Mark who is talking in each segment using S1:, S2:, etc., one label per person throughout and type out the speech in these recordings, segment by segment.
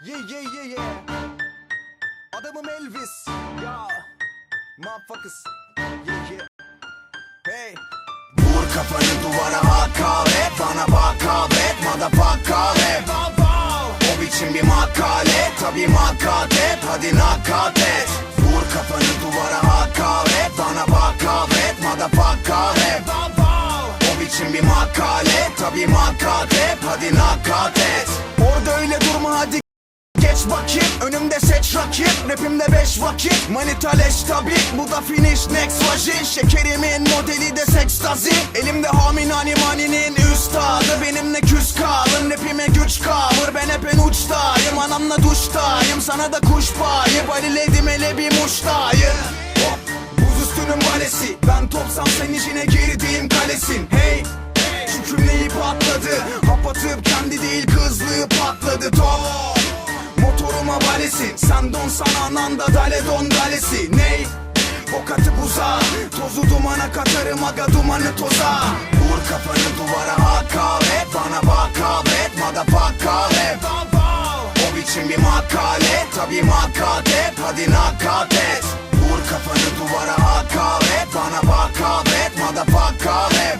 S1: Yeah yeah yeah yeah. Adamım Elvis. Ya. Motherfuckers. Yeah yeah. Hey. Vur kafanı duvara hakaret Bana bak kahret Motherfucker O biçim bir makale Tabi makatet Hadi nakat et Vur kafanı duvara hakaret Bana bak kahret Motherfucker O biçim bir makale Tabi makatet Hadi nakat et Geç bakayım önümde seç rakip Rapimde beş vakit. Manita leş tabi Bu da finish next vajin. Şekerimin modeli de sekstazi. Elimde haminani maninin üstadı. Benimle küs kalın rapime güç kalır Ben hep en uçtayım anamla duştayım. Sana da kuş payı Baliledim hele bir muştayı. Hop buz üstünün balesi Ben topsam sen içine girdiğim kalesin. Hey şu cümleyi patladı? Hap atıp kendi değil kızlığı patladı. Top Motoruma valesin Sen donsan ananda dale don dalesi Ney? Bok atıp uza Tozu dumana katarım aga dumanı toza. Vur kafanı duvara hakaret Bana bak kahret Motherfucker O biçim bir makale Tabi makatet Hadi nakat et. Vur kafanı duvara hakaret Bana bak kahret Motherfucker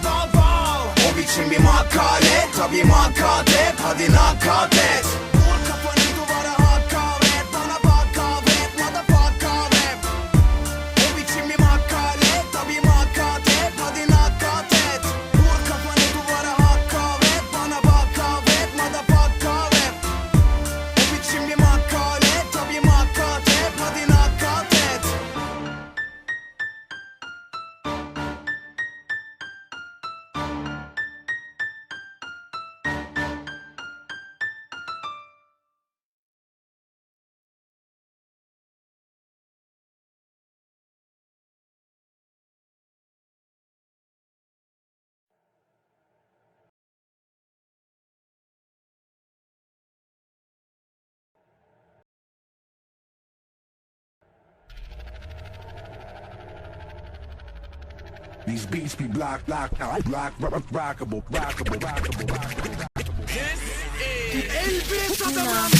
S1: O biçim bir makale Tabi makatet Hadi nakat et
S2: These beats be block, block, block, block, rockable, rockable, rockable, rockable.
S1: Elbis adamım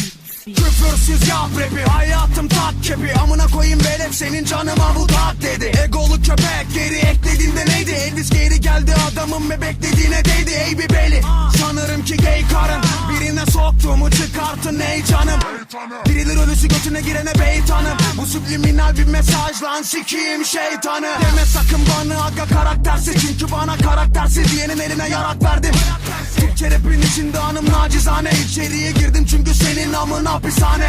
S1: Küfürsüz yap rapi hayatım tat kepi. Amına koyayım velet senin canıma bu tat dedi. Egolu köpek geri eklediğinde neydi? Elvis geri geldi adamın ve beklediğine değdi. Ey bir beli karın Soktuğumu çıkartın ey canım. Biridir ölüsü götüne girene beytanım. Bu subliminal bir mesaj lan sikiyim şeytanı. Deme sakın bana aga karaktersiz Çünkü bana karaktersiz diyenin eline yarak verdim. Türkçe rapin içinde hanım nacizane. İçeriye girdim çünkü senin amın hapishane.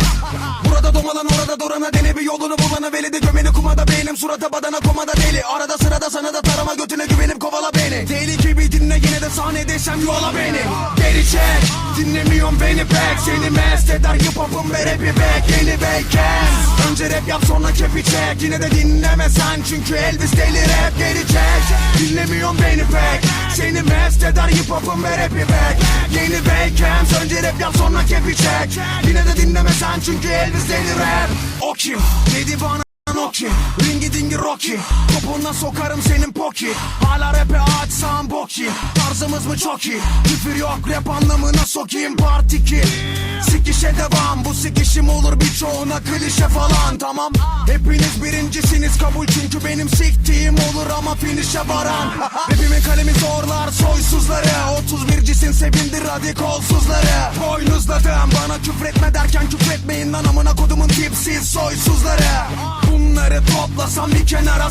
S1: Burada domalan orada durana dene bir yolunu bulana Veli de gömeni kumada beynim surata badana komada deli. Arada sırada sana da tarama götüne güvenip kovala beni. Deli gibi dinle yine de sahnedeysem yola beni. Geri çek dinlemiyorum beni pek Seni mest eder hip hop'un ve rapi back. Yeni bacon Önce rap yap sonra kepi çek. Yine de dinleme sen çünkü Elvis deli rap geri çek. Dinlemiyorum beni pek Seni mest eder hip hop'un ve rapi back. Yeni bacon Önce rap yap sonra kepi çek. Yine de dinleme sen çünkü Elvis deli rap. O kim? Dedi bana Noki Ringi dingi Rocky. Topuna sokarım senin poki. Hala rap'e açsam boki. Tarzımız mı çok iyi? Küfür yok rap anlamına sokayım part 2 Sikişe devam bu sikişim olur birçoğuna klişe falan. Tamam Hepiniz birincisiniz kabul çünkü benim siktiğim olur ama finişe varan. Rapimin kalemi zorlar soysuzları. 31 cisin sevindir hadi kolsuzları. Boynuzladım bana küfretme derken küfretmeyin lan amına kodumun tipsiz soysuzları Bunları toplasam bir kenara